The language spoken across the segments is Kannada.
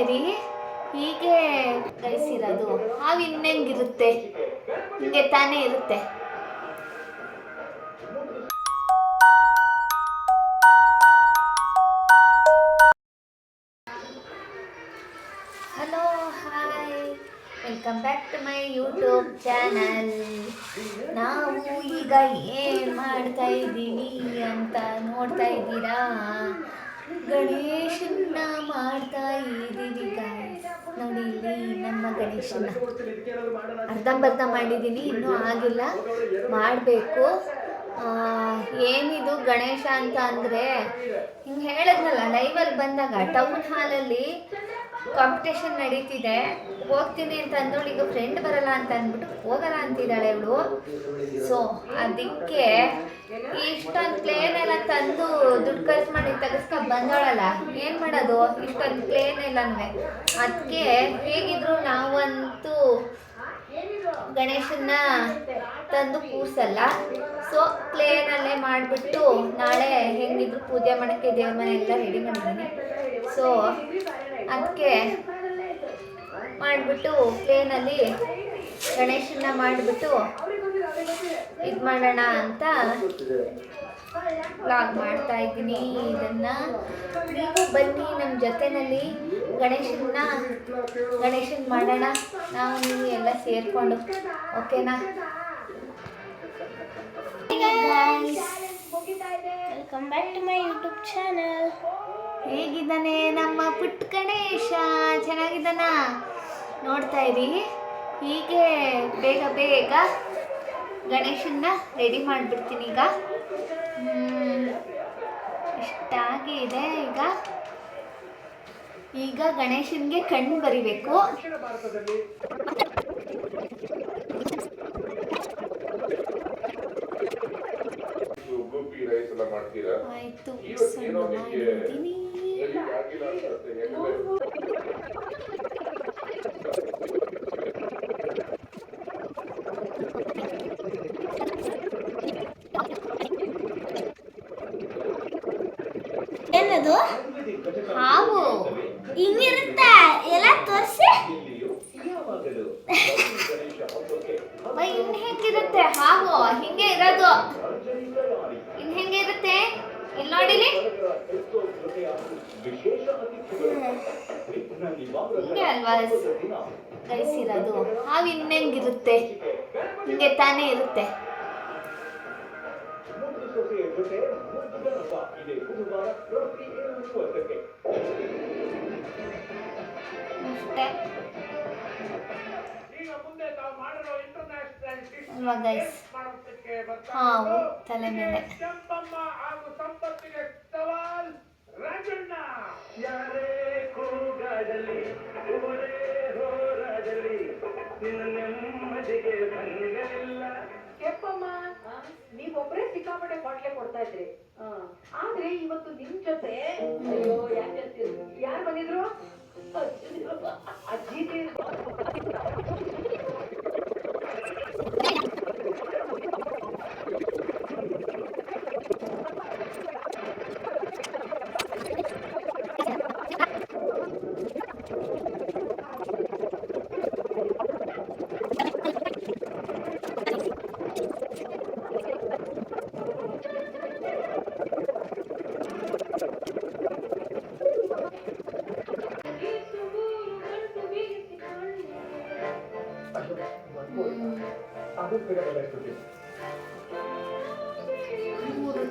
ಇರಿ. ಹೀಗೆ ಕಳಿಸಿರೋದು ಹಾವು ಇನ್ನೆಂಗಿರುತ್ತೆ? ಹಿಂಗೆ ತಾನೇ ಇರುತ್ತೆ. Hello hi welcome back to my YouTube channel ನಾವು ಈಗ ಏನು ಮಾಡ್ತಾ ಇದ್ದೀವಿ ಅಂತ ನೋಡ್ತಾ ಇದ್ದೀರಾ? ಗಣೇಶನ್ನ ಮಾಡ್ತಾ ಇದ್ದೀವಿ ನೋಡಿ ಇಲ್ಲಿ ನಮ್ಮ ಗಣೇಶನ ಅರ್ಧಂಬರ್ಧ ಮಾಡಿದ್ದೀನಿ ಇನ್ನೂ ಆಗಿಲ್ಲ. ಮಾಡಬೇಕು. ಏನಿದು ಗಣೇಶ ಅಂತ ಅಂದರೆ, ಹಿಂಗೆ ಹೇಳಿದ್ನಲ್ಲ ಲೈವಲ್ಲಿ ಬಂದಾಗ ಟೌನ್ ಹಾಲಲ್ಲಿ ಕಾಂಪಿಟೇಷನ್ ನಡೀತಿದೆ. ಹೋಗ್ತೀನಿ ಅಂತ ಅಂದವಳು ಈಗ ಫ್ರೆಂಡ್ ಬರಲ್ಲ ಅಂತ ಅಂದ್ಬಿಟ್ಟು ಹೋಗಲ್ಲ ಅಂತಿದ್ದಾಳೆ ಇವಳು. ಸೊ ಅದಕ್ಕೆ ಇಷ್ಟೊಂದು ಪ್ಲೇನ್ ಎಲ್ಲ ತಂದು ದುಡ್ಡು ಖರ್ಚು ಮಾಡಿ ತಗಸ್ಕ ಬಂದವಳಲ್ಲ, ಏನು ಮಾಡೋದು? ಇಷ್ಟೊಂದು ಪ್ಲೇನ್ ಎಲ್ಲನೂ ಅದಕ್ಕೆ ಹೇಗಿದ್ರು ನಾವಂತೂ ಗಣೇಶನ್ನ ತಂದು ಕೂರ್ಸಲ್ಲ. ಸೊ ಪ್ಲೇನಲ್ಲೇ ಮಾಡಿಬಿಟ್ಟು ನಾಳೆ ಹೆಂಗಿದ್ರು ಪೂಜೆ ಮಾಡೋಕ್ಕೆ ದೇವ್ರ ಮನೆ ಎಲ್ಲ ರೆಡಿ ಮಾಡಿದ್ದೀನಿ ಸೊ ಅದಕ್ಕೆ ಮಾಡಿಬಿಟ್ಟು ಪ್ಲೇನಲ್ಲಿ ಗಣೇಶನ ಮಾಡಿಬಿಟ್ಟು ಇದು ಮಾಡೋಣ ಅಂತ ವ್ಲಾಗ್ ಮಾಡ್ತಾ ಇದ್ದೀನಿ. ಇದನ್ನು ನೀವು ಬನ್ನಿ ನಮ್ಮ ಜೊತೆಯಲ್ಲಿ ಗಣೇಶನ ಗಣೇಶನ ಮಾಡೋಣ. ನಾವು ನೀವು ಎಲ್ಲ ಸೇರಿಕೊಂಡು. ಓಕೆನಾ? Welcome back to my YouTube channel ಹೇಗಿದ್ದಾನೆ ನಮ್ಮ ಪುಟ್ಟ ಗಣೇಶ? ಚೆನ್ನಾಗಿದ್ದಾನ? ನೋಡ್ತಾ ಇರಿ. ಹೀಗೆ ಬೇಗ ಬೇಗ ಗಣೇಶನ್ನ ರೆಡಿ ಮಾಡಿಬಿಡ್ತೀನಿ ಈಗ. ಇಷ್ಟಾಗಿ ಇಷ್ಟಾಗಿದೆ ಈಗ. ಈಗ ಗಣೇಶನ್ಗೆ ಕಣ್ಣು ಬರಿಬೇಕು. ಆಯ್ತು ಏನದು? ಹಾವು. ಹಿಂಗಿರುತ್ತೆ? ಎಲ್ಲ ತೋರಿಸಿ ಬೈ, ಇನ್ ಹೆಂಗಿರುತ್ತೆ ಹಾವು ಹಿಂಗೆ ಇರೋದು ಇನ್ ಹೆಂಗೆ ಇರುತ್ತೆ ಇಲ್ಲಿ ನೋಡಿಲಿ ಹಿಂಗೆ ಅಲ್ವಾ ರೈಸ್ ಇರೋದು ಹಾವು ಇನ್ನೆಂಗಿರುತ್ತೆ? ಹಿಂಗೆ ತಾನೇ ಇರುತ್ತೆ. ಅಷ್ಟೇ. ಅಲ್ವಾ ಗೈಸ್ ಹಾವು ತಲೆ ಮೇಲೆ. ಯಾರೇ ಕೂಗಾಡಲಿ ಊರೇ ನಿನ್ನ ನೆಮ್ಮದಿಗೆ ನೀವೊಬ್ರೇ ಸಿಕ್ಕಾಪಟ್ಟೆ ಬಾಟ್ಲೆ ಕೊಡ್ತಾ ಇದ್ರಿ. ಆದ್ರೆ ಇವತ್ತು ನಿಮ್ ಜೊತೆ, ಅಯ್ಯೋ ಯಾಕೆ ಯಾರು ಬಂದಿದ್ರು? ಅಜ್ಜಿ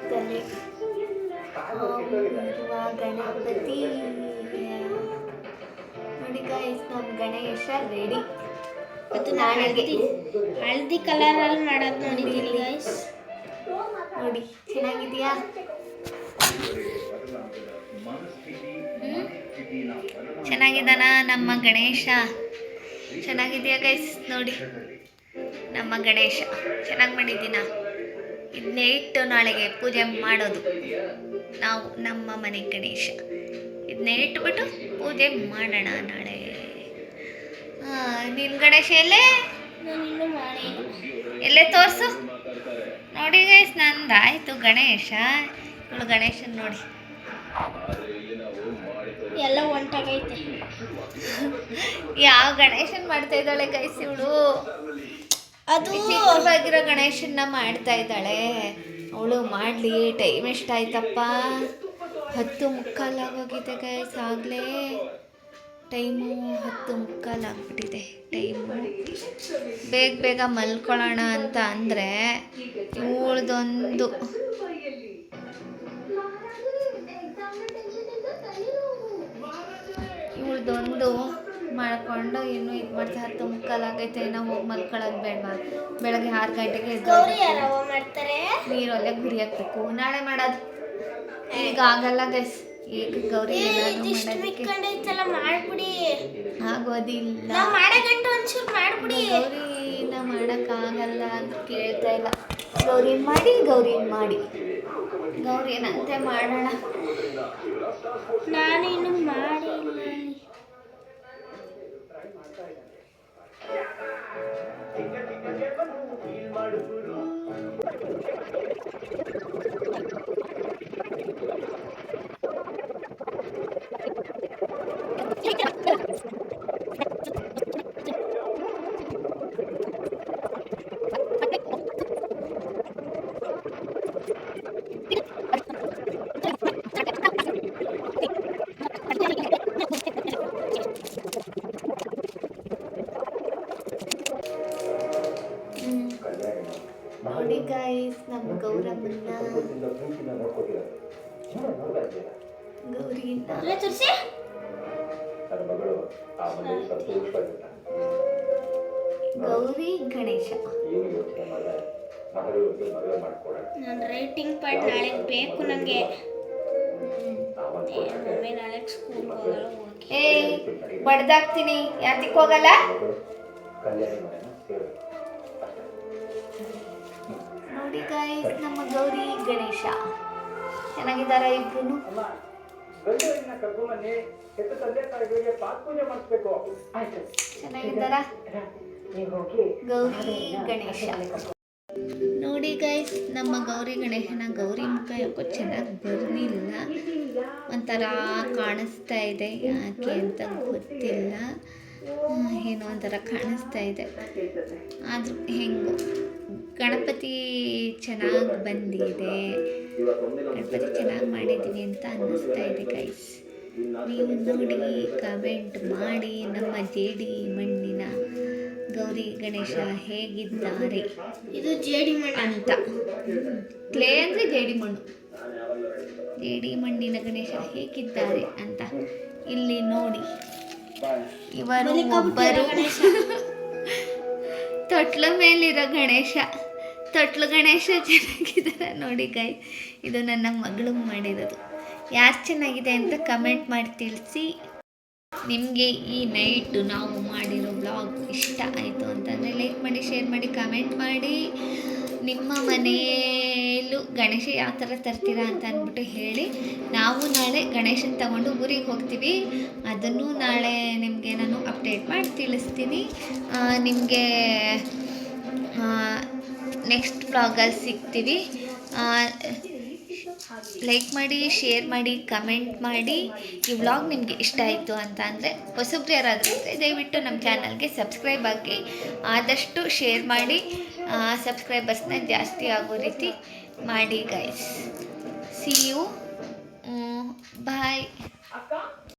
ಮೂರು ತಲೆ ಹಾವಿರುವ ಗಣಪತಿ ನೋಡಿ ಗೈಸ್ ನಮ್ಮ ಗಣೇಶ ರೆಡಿ ಮತ್ತು ನಾಳೆಗೆ ಹಳದಿ ಕಲರ್ ಅಲ್ಲಿ ಮಾಡೋದು ನೋಡಿದ್ದೀನಿ ಗೈಸ್ ನೋಡಿ, ಚೆನ್ನಾಗಿದೆಯಾ? ಚೆನ್ನಾಗಿದ್ದಾನ ನಮ್ಮ ಗಣೇಶ? ಚೆನ್ನಾಗಿದೆಯಾ ಗೈಸ್ ನೋಡಿ, ನಮ್ಮ ಗಣೇಶ. ಚೆನ್ನಾಗಿ ಮಾಡಿದ್ದೀನ? ಇದನ್ನೇ ಇಟ್ಟು ನಾಳೆಗೆ ಪೂಜೆ ಮಾಡೋದು. ನಾವು ನಮ್ಮ ಮನೆ ಗಣೇಶ. ಇದನ್ನೇ ಇಟ್ಬಿಟ್ಟು ಪೂಜೆ ಮಾಡೋಣ ನಾಳೆ. ನಿನ್ನ ಗಣೇಶ ಎಲ್ಲೇ? ಎಲ್ಲೇ ತೋರಿಸು. ನೋಡಿ ಗೈಸ್ ನಂದಾಯಿತು ಗಣೇಶ. ಇವಳು ಗಣೇಶನ ನೋಡಿ. ಎಲ್ಲ ಒಂಟಾಗೈತೆ. ಯಾವ ಗಣೇಶನ್ ಮಾಡ್ತಾ ಇದ್ದಾಳೆ ಗೈಸ್ ಇವಳು? ಅದು ಚಿಕ್ಕವಾಗಿರೋ ಗಣೇಶನ್ನ ಮಾಡ್ತಾ ಇದ್ದಾಳೆ. ಅವಳು ಮಾಡಲಿ ಟೈಮ್ ಎಷ್ಟಾಯ್ತಪ್ಪ? ಹತ್ತು ಮುಕ್ಕಾಲಾಗೋಗಿದೆ ಗೈಸ್ ಆಗಲೇ. ಟೈಮು ಹತ್ತು ಮುಕ್ಕಾಲಾಗ್ಬಿಟ್ಟಿದೆ ಟೈಮು ಬೇಗ ಬೇಗ ಮಲ್ಕೊಳ್ಳೋಣ ಅಂತ ಅಂದರೆ ಇವಳ್ದೊಂದು. ಇವಳ್ದೊಂದು ಮಾಡ್ಕೊಂಡು ಇನ್ನೂ ಇದು ಮಾಡ್ತಾ ಹತ್ತು ಮುಕ್ಕಾಲಾಗೈತೆ ನಾವು ಹೋಗಿ ಮಲ್ಕೊಳ್ಳೋದು ಬೇಡವಾ ಬೆಳಗ್ಗೆ ಆರು ಗಂಟೆಗೆ ಮಾಡ್ತಾರೆ? ನೀರೊಲೆ ಗುರಿ ಹಾಕ್ಬೇಕು. ನಾಳೆ ಮಾಡೋದು. ಈಗ ಆಗಲ್ಲ ಗೈಸ್ ಈಗ ಗೌರಿ ಮಾಡ್ಬಿಡಿ. ಆಗೋದಿಲ್ಲ. ಮಾಡ್ಬಿಡಿ. ಗೌರಿನ ಮಾಡೋಕ್ಕಾಗಲ್ಲ ಅಂತ ಕೇಳ್ತಾ ಇಲ್ಲ. ಗೌರಿ ಮಾಡಿ ಗೌರಿ ಮಾಡಿ. ಗೌರಿ ಏನಂತೆ ಮಾಡೋಣ? ನಾನು ಇನ್ನು ಮಾಡಿಲ್ಲ. Hadura. ಗೌರಿನ ಅಲ್ಲ ತುರ್ಸಿ ನನ್ನ ಮಗಳು ಆ ಮನೆಯಲ್ಲಿ ಸಂತೋಷವಾಗಿರ್ತಾನೆ ಗೌರಿ ಗಣೇಶ. ಏನು ಯೋಚನೆ ಮಾಡಿದೆ? ಮಗಳು ಮದುವೆ ಮಾಡ್ಕೊಡೋಣ. ನನ್ನ ರೈಟಿಂಗ್ ಪಾರ್ಟ್ ನಾಳೆ ಬೇಕು ನನಗೆ ಮಮ್ಮಿ ನಾಳೆ ಸ್ಕೂಲ್ಗೆ ಹೋಗಲ್ಲ ಹೋಗಿ. ಏ ಬಡ್ದಾಕ್ತೀನಿ ಯಾತಿಕ್ ಹೋಗಲ್ಲ? ಕಲ್ಯಾಣ ಮನೆನ? ಸೇರಬೇಕು ನೋಡಿ ಗೈಸ್ ನಮ್ಮ ಗೌರಿ ಗಣೇಶ. ಚೆನ್ನಾಗಿದ್ದಾರ ಇಬ್ರು ಗಂಡನ್ನ ಕರ್ಕೊಂಬನ್ನಿ ಹೆತ್ತ ತಂದೆ ತಾಯಿಗಳಿಗೆ ಪಾತ್ ಪೂಜೆ ಮಾಡಿಸ್ಬೇಕು. ಆಯ್ತು. ಚೆನ್ನಾಗಿದ್ದಾರ? ನೀವು ಹೋಗಿ. ಗೌರಿ ಗಣೇಶ. ನೋಡಿ ಗೈಸ್ ನಮ್ಮ ಗೌರಿ ಗಣೇಶನ ಗೌರಿ ಮುಖ ಯಾಕೋ ಚೆನ್ನಾಗಿ ಬರಲಿಲ್ಲ ಒಂಥರ ಕಾಣಿಸ್ತಾ ಇದೆ. ಯಾಕೆ ಅಂತ ಗೊತ್ತಿಲ್ಲ. ಏನೋ ಒಂಥರ ಕಾಣಿಸ್ತಾ ಇದೆ. ಆದರೂ ಹೆಂಗೋ. ಗಣಪತಿ ಚೆನ್ನಾಗಿ ಬಂದಿದೆ. ಗಣಪತಿ ಚೆನ್ನಾಗಿ ಮಾಡಿದ್ದೀನಿ ಅಂತ ಅನ್ನಿಸ್ತಾ ಇದೆ ಗೈಸ್ ನೀವು ನೋಡಿ ಕಮೆಂಟ್ ಮಾಡಿ ನಮ್ಮ ಜೇಡಿ ಮಣ್ಣಿನ ಗೌರಿ ಗಣೇಶ ಹೇಗಿದ್ದಾರೆ ಇದು ಜೇಡಿ ಮಣ್ಣು. ಅಂತ. ಕ್ಲೇ ಅಂದರೆ ಜೇಡಿ ಮಣ್ಣು. ಜೇಡಿ ಮಣ್ಣಿನ ಗಣೇಶ ಹೇಗಿದ್ದಾರೆ ಅಂತ ಇಲ್ಲಿ ನೋಡಿ. ಇವರು ಒಬ್ಬರು ತೊಟ್ಲ ಮೇಲಿರೋ ಗಣೇಶ. ತೊಟ್ಲು ಗಣೇಶ ಚೆನ್ನಾಗಿದ್ದಾರೆ ನೋಡಿ ಗೈ ಇದು ನನ್ನ ಮಗಳು ಮಾಡಿರೋದು. ಯಾರು ಚೆನ್ನಾಗಿದೆ ಅಂತ ಕಮೆಂಟ್ ಮಾಡಿ ತಿಳಿಸಿ. ನಿಮಗೆ ಈ ನೈಟು ನಾವು ಮಾಡಿರೋ ಬ್ಲಾಗ್ ಇಷ್ಟ ಆಯಿತು ಅಂತಂದರೆ ಲೈಕ್ ಮಾಡಿ ಶೇರ್ ಮಾಡಿ ಕಮೆಂಟ್ ಮಾಡಿ. ನಿಮ್ಮ ಮನೆಯಲ್ಲೂ ಗಣೇಶ ಯಾವ ಥರ ತರ್ತೀರಾ ಅಂತ ಅಂದ್ಬಿಟ್ಟು ಹೇಳಿ. ನಾವು ನಾಳೆ ಗಣೇಶನ ತಗೊಂಡು ಊರಿಗೆ ಹೋಗ್ತೀವಿ. ಅದನ್ನು ನಾಳೆ ನಿಮಗೆ ನಾನು ಅಪ್ಡೇಟ್ ಮಾಡಿ ತಿಳಿಸ್ತೀನಿ. ನಿಮಗೆ ನೆಕ್ಸ್ಟ್ ಬ್ಲಾಗಲ್ಲಿ ಸಿಗ್ತೀವಿ. ಲೈಕ್ ಮಾಡಿ ಶೇರ್ ಮಾಡಿ ಕಮೆಂಟ್ ಮಾಡಿ. ಈ ವ್ಲಾಗ್ ನಿಮಗೆ ಇಷ್ಟ ಆಯಿತು ಅಂತ ಅಂದರೆ ಹೊಸಬ್ರು ಯಾರಾದರೂ ದಯವಿಟ್ಟು ನಮ್ಮ ಚಾನಲ್ಗೆ ಸಬ್ಸ್ಕ್ರೈಬ್ ಆಗಿ. ಆದಷ್ಟು ಶೇರ್ ಮಾಡಿ. ಸಬ್ಸ್ಕ್ರೈಬರ್ಸ್ನ ಜಾಸ್ತಿ ಆಗೋ ರೀತಿ ಮಾಡಿ ಗೈಸ್ ಸಿ ಯು ಬಾಯ್